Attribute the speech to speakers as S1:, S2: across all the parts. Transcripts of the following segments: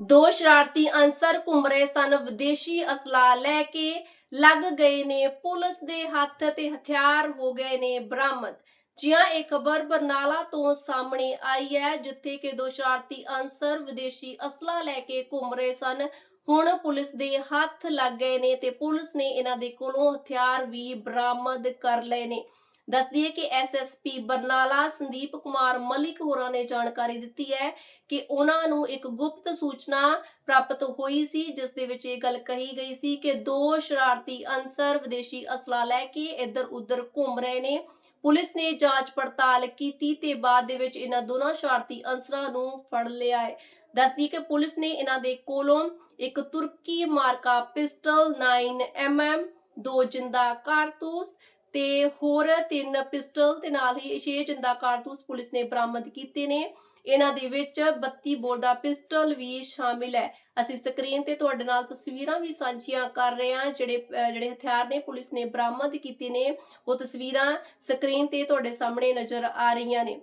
S1: ਦੋ ਸ਼ਰਾਰਤੀ ਅਨਸਰ ਘੁੰਮ ਰਹੇ ਸਨ। ਵਿਦੇਸ਼ੀ ਅਸਲਾ ਲੈ ਕੇ ਲੱਗ ਗਏ ਨੇ। ਪੁਲਿਸ ਦੇ ਹੱਥ ਤੇ ਹਥਿਆਰ ਹੋ ਗਏ ਨੇ ਬਰਾਮਦ। ਜਿਹਾਂ ਇਹ ਖਬਰ ਬਰਨਾਲਾ ਤੋਂ ਸਾਹਮਣੇ ਆਈ ਹੈ, ਜਿੱਥੇ ਕਿ ਦੋ ਸ਼ਰਾਰਤੀ ਅਨਸਰ ਵਿਦੇਸ਼ੀ ਅਸਲਾ ਲੈ ਕੇ ਘੁੰਮ ਰਹੇ ਸਨ। ਹੁਣ ਪੁਲਿਸ ਦੇ ਹੱਥ ਲੱਗ ਗਏ ਨੇ ਤੇ ਪੁਲਿਸ ਨੇ ਇਹਨਾਂ ਦੇ ਕੋਲੋਂ ਹਥਿਆਰ ਵੀ ਬਰਾਮਦ ਕਰ ਲਏ ਨੇ। ਦੱਸਦੀ ਹੈ ਕਿ ਐਸਐਸਪੀ ਬਰਨਾਲਾ ਸੰਦੀਪ ਕੁਮਾਰ ਮਲਿਕ ਹੋਰਾਂ ਨੇ ਜਾਣਕਾਰੀ ਦਿੱਤੀ ਹੈ ਕਿ ਉਹਨਾਂ ਨੂੰ ਇੱਕ ਗੁਪਤ ਸੂਚਨਾ ਪ੍ਰਾਪਤ ਹੋਈ ਸੀ, ਜਿਸ ਦੇ ਵਿੱਚ ਇਹ ਗੱਲ ਕਹੀ ਗਈ ਸੀ ਕਿ ਦੋ ਸ਼ਰਾਰਤੀ ਅਨਸਰ ਵਿਦੇਸ਼ੀ ਅਸਲਾ ਲੈ ਕੇ ਇੱਧਰ ਉੱਧਰ ਘੁੰਮ ਰਹੇ ਨੇ। ਪੁਲਿਸ ਨੇ ਜਾਂਚ ਪੜਤਾਲ ਕੀਤੀ ਤੇ ਬਾਅਦ ਦੇ ਵਿੱਚ ਇਹਨਾਂ ਦੋਨਾਂ ਸ਼ਰਾਰਤੀ ਅਨਸਰਾਂ ਨੂੰ ਫੜ ਲਿਆ ਹੈ। ਦੱਸਦੀ ਕਿ ਪੁਲਿਸ ਨੇ ਇਹਨਾਂ ਦੇ ਕੋਲੋਂ ਇੱਕ ਤੁਰਕੀ ਮਾਰਕਾ ਪਿਸਟਲ 9mm ਦੋ ਜਿੰਦਾ ਕਾਰਤੂਸ ਤੇ ਹੋਰ ਤਿੰਨ ਪਿਸਟਲ ਤੇ ਨਾਲ ਹੀ 6 ਜਿੰਦਾ ਕਾਰਤੂਸ ਪੁਲਿਸ ਨੇ ਬਰਾਮਦ ਕੀਤੇ ਨੇ। ਇਹਨਾਂ ਦੇ ਵਿੱਚ 32 ਬੋਰ ਦਾ ਪਿਸਟਲ ਵੀ ਸ਼ਾਮਿਲ ਹੈ। ਅਸੀਂ ਸਕਰੀਨ ਤੇ ਤੁਹਾਡੇ ਨਾਲ ਤਸਵੀਰਾਂ ਵੀ ਸਾਂਝੀਆਂ ਕਰ ਰਹੇ ਹਾਂ, ਜਿਹੜੇ ਜਿਹੜੇ ਹਥਿਆਰ ਨੇ ਪੁਲਿਸ ਨੇ ਬਰਾਮਦ ਕੀਤੇ ਨੇ। ਉਹ ਤਸਵੀਰਾਂ ਸਕਰੀਨ ਤੇ ਤੁਹਾਡੇ ਸਾਹਮਣੇ ਨਜ਼ਰ ਆ ਰਹੀਆਂ ਨੇ।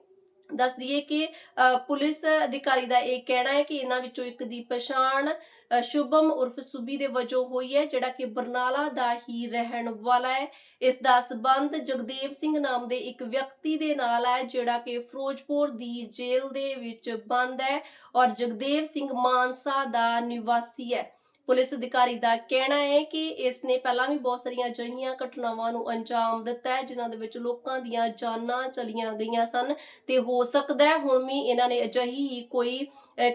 S1: ਦੱਸ ਦਈਏ ਕਿ ਪੁਲਿਸ ਅਧਿਕਾਰੀ ਦਾ ਇਹ ਕਹਿਣਾ ਹੈ ਕਿ ਇਹਨਾਂ ਵਿੱਚੋਂ ਇੱਕ ਦੀ ਪਛਾਣ ਅਹ, ਸ਼ੁਭਮ ਉਰਫ ਸੁਬੀ ਦੇ ਵਜੋਂ ਹੋਈ ਹੈ ਜਿਹੜਾ ਕਿ ਬਰਨਾਲਾ ਦਾ ਹੀ ਰਹਿਣ ਵਾਲਾ ਹੈ। ਇਸ ਦਾ ਸਬੰਧ ਜਗਦੇਵ ਸਿੰਘ ਨਾਮ ਦੇ ਇੱਕ ਵਿਅਕਤੀ ਦੇ ਨਾਲ ਹੈ ਜਿਹੜਾ ਕਿ ਫਿਰੋਜ਼ਪੁਰ ਦੀ ਜੇਲ੍ਹ ਦੇ ਵਿੱਚ ਬੰਦ ਹੈ ਔਰ ਜਗਦੇਵ ਸਿੰਘ ਮਾਨਸਾ ਦਾ ਨਿਵਾਸੀ ਹੈ। ਪੁਲਿਸ ਅਧਿਕਾਰੀ ਦਾ ਕਹਿਣਾ ਹੈ ਕਿ ਇਸ ਨੇ ਪਹਿਲਾਂ ਵੀ ਬਹੁਤ ਸਾਰੀਆਂ ਅਜਿਹੀਆਂ ਘਟਨਾਵਾਂ ਨੂੰ ਅੰਜਾਮ ਦਿੱਤਾ ਹੈ, ਜਿਨ੍ਹਾਂ ਦੇ ਵਿੱਚ ਲੋਕਾਂ ਦੀਆਂ ਜਾਨਾਂ ਚਲੀਆਂ ਗਈਆਂ ਸਨ ਤੇ ਹੋ ਸਕਦਾ ਹੈ ਹੁਣ ਵੀ ਇਹਨਾਂ ਨੇ ਅਜਿਹੀ ਹੀ ਕੋਈ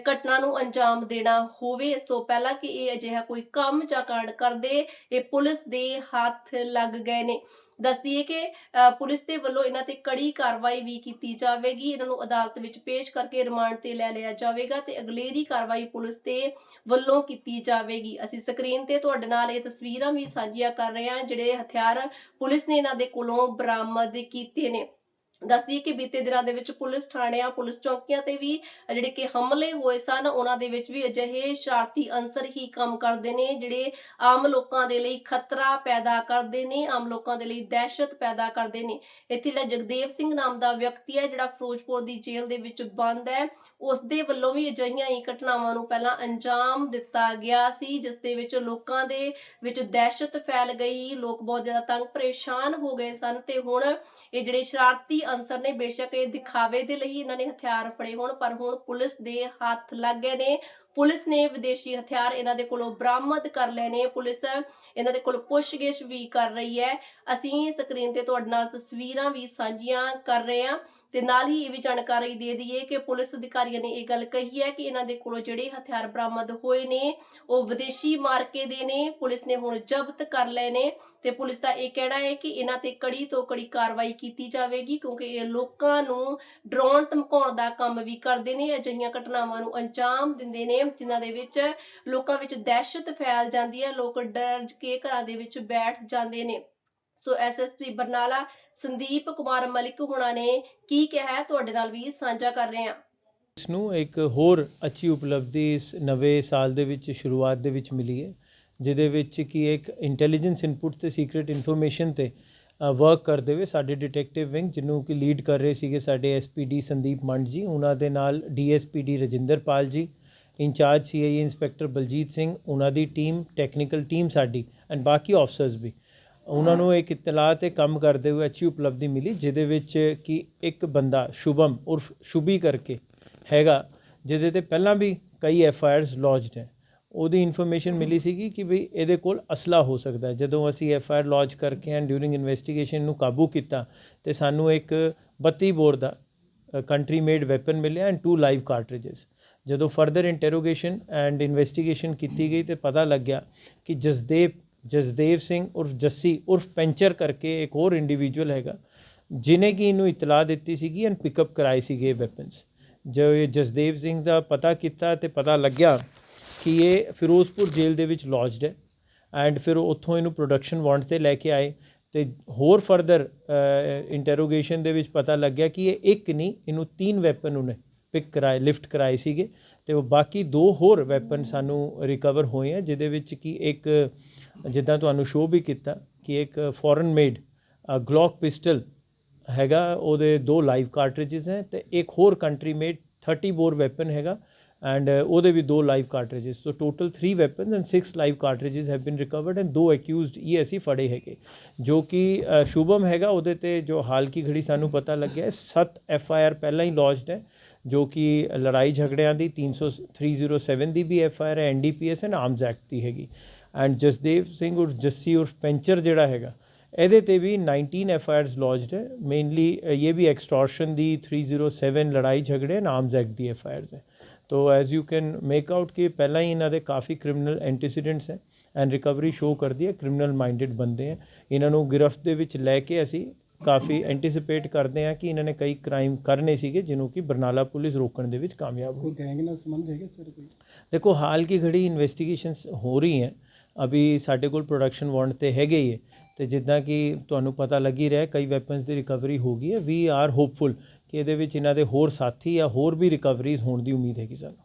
S1: ਘਟਨਾ ਨੂੰ ਅੰਜਾਮ ਦੇਣਾ ਹੋਵੇ। ਇਸ ਤੋਂ ਪਹਿਲਾਂ ਕਿ ਇਹ ਅਜਿਹਾ ਕੋਈ ਕੰਮ ਜਾਂ ਕਾਂਡ ਕਰਦੇ, ਇਹ ਪੁਲਿਸ ਦੇ ਹੱਥ ਲੱਗ ਗਏ ਨੇ। ਦੱਸਦੀ ਹੈ ਕਿ ਪੁਲਿਸ ਦੇ ਵੱਲੋਂ ਇਹਨਾਂ ਤੇ ਕੜੀ ਕਾਰਵਾਈ ਵੀ ਕੀਤੀ ਜਾਵੇਗੀ। ਇਹਨਾਂ ਨੂੰ ਅਦਾਲਤ ਵਿੱਚ ਪੇਸ਼ ਕਰਕੇ ਰਿਮਾਂਡ ਤੇ ਲੈ ਲਿਆ ਜਾਵੇਗਾ ਤੇ ਅਗਲੇਰੀ ਕਾਰਵਾਈ ਪੁਲਿਸ ਦੇ ਵੱਲੋਂ ਕੀਤੀ ਜਾਵੇਗੀ। ਅਸੀਂ ਸਕਰੀਨ ਤੇ ਤੁਹਾਡੇ ਨਾਲ ਇਹ ਤਸਵੀਰਾਂ ਵੀ ਸਾਂਝੀਆਂ ਕਰ ਰਹੇ ਹਾਂ, ਜਿਹੜੇ ਹਥਿਆਰ ਪੁਲਿਸ ਨੇ ਇਹਨਾਂ ਦੇ ਕੋਲੋਂ ਬਰਾਮਦ ਕੀਤੇ ਨੇ। ਦੱਸਦੀ ਹੈ ਕਿ ਬੀਤੇ ਦਿਨਾਂ ਦੇ ਵਿੱਚ ਪੁਲਿਸ ਥਾਣਿਆਂ, ਪੁਲਿਸ ਚੌਕੀਆਂ ਤੇ ਵੀ ਜਿਹੜੇ ਕਿ ਹਮਲੇ ਹੋਏ ਸਨ, ਉਹਨਾਂ ਦੇ ਵਿੱਚ ਵੀ ਅਜਿਹੇ ਸ਼ਰਾਰਤੀ ਅਨਸਰ ਹੀ ਕੰਮ ਕਰਦੇ ਨੇ, ਜਿਹੜੇ ਆਮ ਲੋਕਾਂ ਦੇ ਲਈ ਖਤਰਾ ਪੈਦਾ ਕਰਦੇ ਨੇ, ਆਮ ਲੋਕਾਂ ਦੇ ਲਈ ਦਹਿਸ਼ਤ ਪੈਦਾ ਕਰਦੇ ਨੇ। ਇੱਥੇ ਜਿਹੜਾ ਜਗਦੇਵ ਸਿੰਘ ਨਾਮ ਦਾ ਵਿਅਕਤੀ ਹੈ, ਜਿਹੜਾ ਫਿਰੋਜ਼ਪੁਰ ਦੀ ਜੇਲ੍ਹ ਦੇ ਵਿੱਚ ਬੰਦ ਹੈ ਉਸ ਦੇ ਵੱਲੋਂ ਵੀ ਅਜਿਹੀਆਂ ਹੀ ਘਟਨਾਵਾਂ ਨੂੰ ਪਹਿਲਾਂ ਅੰਜਾਮ ਦਿੱਤਾ ਗਿਆ ਸੀ, ਜਿਸ ਦੇ ਵਿੱਚ ਲੋਕਾਂ ਦੇ ਵਿੱਚ ਦਹਿਸ਼ਤ ਫੈਲ ਗਈ, ਲੋਕ ਬਹੁਤ ਜ਼ਿਆਦਾ ਤੰਗ ਪਰੇਸ਼ਾਨ ਹੋ ਗਏ ਸਨ ਤੇ ਹੁਣ ਇਹ ਜਿਹੜੇ ਸ਼ਰਾਰਤੀ ਅਨਸਰ ਨੇ ਬੇਸ਼ੱਕ ਇਹ ਦਿਖਾਵੇ ਦੇ ਲਈ ਇਹਨਾਂ ਨੇ ਹਥਿਆਰ ਫੜੇ ਹੋਣ, ਪਰ ਹੁਣ ਪੁਲਿਸ ਦੇ ਹੱਥ ਲੱਗ ਗਏ ਨੇ। ਪੁਲਿਸ ਨੇ ਵਿਦੇਸ਼ੀ ਹਥਿਆਰ ਇਹਨਾਂ ਦੇ ਕੋਲੋਂ ਬਰਾਮਦ ਕਰ ਲਏ ਨੇ। ਪੁਲਿਸ ਇਹਨਾਂ ਦੇ ਕੋਲ ਪੁੱਛਗਿੱਛ ਵੀ ਕਰ ਰਹੀ ਹੈ। ਅਸੀਂ ਸਕਰੀਨ ਤੇ ਤੁਹਾਡੇ ਨਾਲ ਤਸਵੀਰਾਂ ਵੀ ਸਾਂਝੀਆਂ ਕਰ ਰਹੇ ਹਾਂ ਤੇ ਨਾਲ ਹੀ ਇਹ ਵੀ ਜਾਣਕਾਰੀ ਦੇ ਦਈਏ ਕਿ ਪੁਲਿਸ ਅਧਿਕਾਰੀਆਂ ਨੇ ਇਹ ਗੱਲ ਕਹੀ ਹੈ ਕਿ ਇਹਨਾਂ ਦੇ ਕੋਲੋਂ ਜਿਹੜੇ ਹਥਿਆਰ ਬਰਾਮਦ ਹੋਏ ਨੇ, ਉਹ ਵਿਦੇਸ਼ੀ ਮਾਰਕੇ ਦੇ ਨੇ। ਪੁਲਿਸ ਨੇ ਹੁਣ ਜ਼ਬਤ ਕਰ ਲਏ ਨੇ ਤੇ ਪੁਲਿਸ ਦਾ ਇਹ ਕਹਿਣਾ ਹੈ ਕਿ ਇਹਨਾਂ ਤੇ ਕੜੀ ਤੋਂ ਕੜੀ ਕਾਰਵਾਈ ਕੀਤੀ ਜਾਵੇਗੀ ਕਿਉਂਕਿ ਇਹ ਲੋਕਾਂ ਨੂੰ ਡਰਾਉਣ ਧਮਕਾਉਣ ਦਾ ਕੰਮ ਵੀ ਕਰਦੇ ਨੇ। ਅਜਿਹੀਆਂ ਘਟਨਾਵਾਂ ਨੂੰ ਅੰਜਾਮ ਦਿੰਦੇ ਨੇ ਜਿਨ੍ਹਾਂ ਦੇ ਵਿੱਚ ਲੋਕਾਂ ਵਿੱਚ ਦਹਿਸ਼ਤ ਫੈਲ ਜਾਂਦੀ ਹੈ, ਲੋਕ ਡਰ ਕੇ ਘਰਾਂ ਦੇ ਵਿੱਚ ਬੈਠ ਜਾਂਦੇ ਨੇ। ਸੋ ਐਸਐਸਪੀ ਬਰਨਾਲਾ ਸੰਦੀਪ ਕੁਮਾਰ ਮਲਿਕ ਹੋਣਾ ਨੇ ਕੀ ਕਿਹਾ ਤੁਹਾਡੇ ਨਾਲ ਵੀ ਸਾਂਝਾ ਕਰ ਰਹੇ ਹਾਂ।
S2: ਇਸ ਨੂੰ ਇੱਕ ਹੋਰ ਅੱਛੀ ਉਪਲਬਧੀ ਇਸ ਨਵੇਂ ਸਾਲ ਦੇ ਵਿੱਚ ਸ਼ੁਰੂਆਤ ਦੇ ਵਿੱਚ ਮਿਲੀ ਹੈ, ਜਿਹਦੇ ਵਿੱਚ ਕਿ ਇੱਕ ਇੰਟੈਲੀਜੈਂਸ ਇਨਪੁਟ ਤੇ ਸੀਕ੍ਰੀਟ ਇਨਫੋਰਮੇਸ਼ਨ ਤੇ ਵਰਕ ਕਰਦੇ ਹੋਏ ਸਾਡੇ ਡਿਟੈਕਟਿਵ ਵਿੰਗ ਜਿਹਨੂੰ ਕਿ ਲੀਡ ਕਰ ਰਹੇ ਸੀਗੇ ਸਾਡੇ ਐਸਪੀਡੀ ਸੰਦੀਪ ਮੰਡ ਜੀ, ਉਹਨਾਂ ਦੇ ਨਾਲ DSPD Rajinder Pal ji incharge CIA inspector Baljit Singh, ਉਹਨਾਂ ਦੀ ਟੀਮ ਟੈਕਨੀਕਲ ਟੀਮ ਸਾਡੀ ਐਂਡ ਬਾਕੀ ਆਫਸਰਸ ਵੀ। ਉਹਨਾਂ ਨੂੰ ਇੱਕ ਇਤਲਾਹ ਤੇ ਕੰਮ ਕਰਦੇ ਹੋਏ ਅੱਛੀ ਉਪਲਬਧੀ ਮਿਲੀ, ਜਿਹਦੇ ਵਿੱਚ ਕਿ ਇੱਕ ਬੰਦਾ ਸ਼ੁਭਮ ਉਰਫ ਸ਼ੁਭੀ ਕਰਕੇ ਹੈਗਾ, ਜਿਹਦੇ ਤੇ ਪਹਿਲਾਂ ਵੀ ਕਈ ਐਫ ਆਈ ਆਰਸ ਲੌਜਡ ਹੈ। ਉਹਦੀ ਇਨਫੋਰਮੇਸ਼ਨ ਮਿਲੀ ਸੀਗੀ ਕਿ ਵੀ ਇਹਦੇ ਕੋਲ ਅਸਲਾ ਹੋ ਸਕਦਾ ਹੈ। ਜਦੋਂ ਅਸੀਂ ਐਫ ਆਈ ਆਰ ਲੌਜ ਕਰਕੇ ਐਂਡ ਡਿਊਰਿੰਗ ਇਨਵੈਸਟੀਗੇਸ਼ਨ ਨੂੰ ਕਾਬੂ ਕੀਤਾ ਤੇ ਸਾਨੂੰ ਇੱਕ 32 ਬੋਰ ਦਾ ਕੰਟਰੀ ਮੇਡ ਵੈਪਨ ਮਿਲਿਆ ਐਂਡ ਟੂ ਲਾਈਵ ਕਾਰਟ੍ਰਿਜਸ ਜਦੋਂ ਫਰਦਰ ਇੰਟਰੋਗੇਸ਼ਨ ਐਂਡ ਇਨਵੈਸਟੀਗੇਸ਼ਨ ਕੀਤੀ ਗਈ ਤੇ ਪਤਾ ਲੱਗਿਆ ਕਿ ਜਸਦੇਵ ਜਸਦੇਵ ਸਿੰਘ ਉਰਫ ਜੱਸੀ ਉਰਫ ਪੈਂਚਰ ਕਰਕੇ ਇੱਕ ਹੋਰ ਇੰਡੀਵਿਜੂਅਲ ਹੈਗਾ, ਜਿਨੇ ਕਿ ਇਹਨੂੰ ਇਤਲਾਹ ਦਿੱਤੀ ਸੀਗੀ ਐਂਡ ਪਿਕਅਪ ਕਰਾਏ ਸੀਗੇ ਵੈਪਨਸ ਜੋ ਇਹ ਜਸਦੇਵ ਸਿੰਘ ਦਾ ਪਤਾ ਕੀਤਾ ਤੇ ਪਤਾ ਲੱਗਿਆ ਕਿ ਇਹ ਫਿਰੋਜ਼ਪੁਰ ਜੇਲ੍ਹ ਦੇ ਵਿੱਚ ਲੌਜਡ ਹੈ ਐਂਡ ਫਿਰ ਉੱਥੋਂ ਇਹਨੂੰ ਪ੍ਰੋਡਕਸ਼ਨ ਵਾਂਟ ਤੇ ਲੈ ਕੇ ਆਏ। ਅਤੇ ਹੋਰ ਫਰਦਰ ਇੰਟਰੋਗੇਸ਼ਨ ਦੇ ਵਿੱਚ ਪਤਾ ਲੱਗਿਆ ਕਿ ਇਹ ਇੱਕ ਨਹੀਂ, ਇਹਨੂੰ ਤਿੰਨ ਵੈਪਨ ਉਹਨੇ ਪਿਕ ਕਰਾਏ ਲਿਫਟ ਕਰਾਏ ਸੀਗੇ ਤੇ ਉਹ ਬਾਕੀ ਦੋ ਹੋਰ ਵੈਪਨ ਸਾਨੂੰ ਰਿਕਵਰ ਹੋਏ ਆ, ਜਿਹਦੇ ਵਿੱਚ ਕਿ ਇੱਕ, ਜਿੱਦਾਂ ਤੁਹਾਨੂੰ ਸ਼ੋਅ ਵੀ ਕੀਤਾ ਕਿ ਇੱਕ ਫੋਰਨ ਮੇਡ ਗਲੌਕ ਪਿਸਟਲ ਹੈਗਾ, ਉਹਦੇ ਦੋ ਲਾਈਵ ਕਾਰਟ੍ਰਿਜਸ ਹੈ ਤੇ ਇੱਕ ਹੋਰ ਕੰਟਰੀ ਮੇਡ 30 ਬੋਰ ਵੈਪਨ ਹੈਗਾ ਐਂਡ uh, ਉਹਦੇ ਵੀ ਦੋ live cartridges so total 3 weapons and 6 live cartridges have been recovered and ਦੋ ਅਕਿਊਜ਼ਡ ਇਹ ਅਸੀਂ ਫੜੇ ਹੈਗੇ। ਜੋ ਕਿ ਸ਼ੁਭਮ ਹੈਗਾ, ਉਹਦੇ ਤੇ ਜੋ ਹਾਲ ਕੀ ਘੜੀ ਸਾਨੂੰ ਪਤਾ ਲੱਗਿਆ 7 ਐਫ ਆਈ ਆਰ ਪਹਿਲਾਂ ਹੀ ਲੌਜਡ ਹੈ, ਜੋ ਕਿ ਲੜਾਈ ਝਗੜਿਆਂ ਦੀ 300 307 ਦੀ ਵੀ ਐਫ ਆਈ ਆਰ ਹੈ N D P S and arms act ਦੀ ਹੈਗੀ। ਐਂਡ ਜਸਦੇਵ ਸਿੰਘ ਉਰ ਜੱਸੀ ਉਰ ਪੈਂਚਰ ਜਿਹੜਾ ਹੈਗਾ ਇਹਦੇ ਤੇ ਵੀ 19 ਐਫ ਆਈ ਆਰਸ ਲੌਜਡ ਹੈ। ਮੇਨਲੀ ਇਹ ਵੀ ਐਕਸਟੋਰਸ਼ਨ ਦੀ 307 ਲੜਾਈ ਝਗੜੇ ਆਰਮਸ ਐਕਟ ਦੀ ਐਫ ਆਈ ਆਰਸ ਹੈ। ਤੋ as you can make out ਕਿ ਪਹਿਲਾਂ ਹੀ ਇਹਨਾਂ ਦੇ ਕਾਫੀ ਕ੍ਰਿਮੀਨਲ ਐਂਟੀਸੀਡੈਂਟਸ ਹੈ ਐਂਡ ਰਿਕਵਰੀ ਸ਼ੋ ਕਰਦੀ ਹੈ ਕ੍ਰਿਮੀਨਲ ਮਾਈਂਡਡ ਬੰਦੇ ਹੈ। ਇਹਨਾਂ ਨੂੰ ਗ੍ਰਿਫਤ ਦੇ ਵਿੱਚ ਲੈ ਕੇ ਅਸੀਂ ਕਾਫੀ ਐਂਟੀਸਿਪੇਟ ਕਰਦੇ ਹਾਂ ਕਿ ਇਹਨਾਂ ਨੇ ਕਈ ਕ੍ਰਾਈਮ ਕਰਨੇ ਸੀਗੇ ਜਿਹਨੂੰ ਕਿ ਬਰਨਾਲਾ ਪੁਲਿਸ ਰੋਕਣ ਦੇ ਵਿੱਚ ਕਾਮਯਾਬ ਹੋਈ।
S3: ਗੈਂਗ ਨਾਲ ਸੰਬੰਧ ਹੈਗੇ ਸਰ ਕੋਈ?
S2: ਦੇਖੋ ਹਾਲ ਕੀ ਘੜੀ ਇਨਵੈਸਟੀਗੇਸ਼ਨਸ ਹੋ ਰਹੀ ਹੈ ਅਭੀ ਸਾਡੇ ਕੋਲ ਪ੍ਰੋਡਕਸ਼ਨ ਵਾਰੰਟ ਤੇ ਹੈਗੇ ਹੀ ਹੈ। ਅਤੇ ਜਿੱਦਾਂ ਕਿ ਤੁਹਾਨੂੰ ਪਤਾ ਲੱਗ ਹੀ ਰਿਹਾ, ਕਈ ਵੈਪਨਸ ਦੀ ਰਿਕਵਰੀ ਹੋ ਗਈ ਹੈ। ਵੀ ਆਰ ਹੋਪਫੁਲ ਕਿ ਇਹਦੇ ਵਿੱਚ ਇਹਨਾਂ ਦੇ ਹੋਰ ਸਾਥੀ ਜਾਂ ਹੋਰ ਵੀ ਰਿਕਵਰੀਜ਼ ਹੋਣ ਦੀ ਉਮੀਦ ਹੈਗੀ ਸਾਨੂੰ।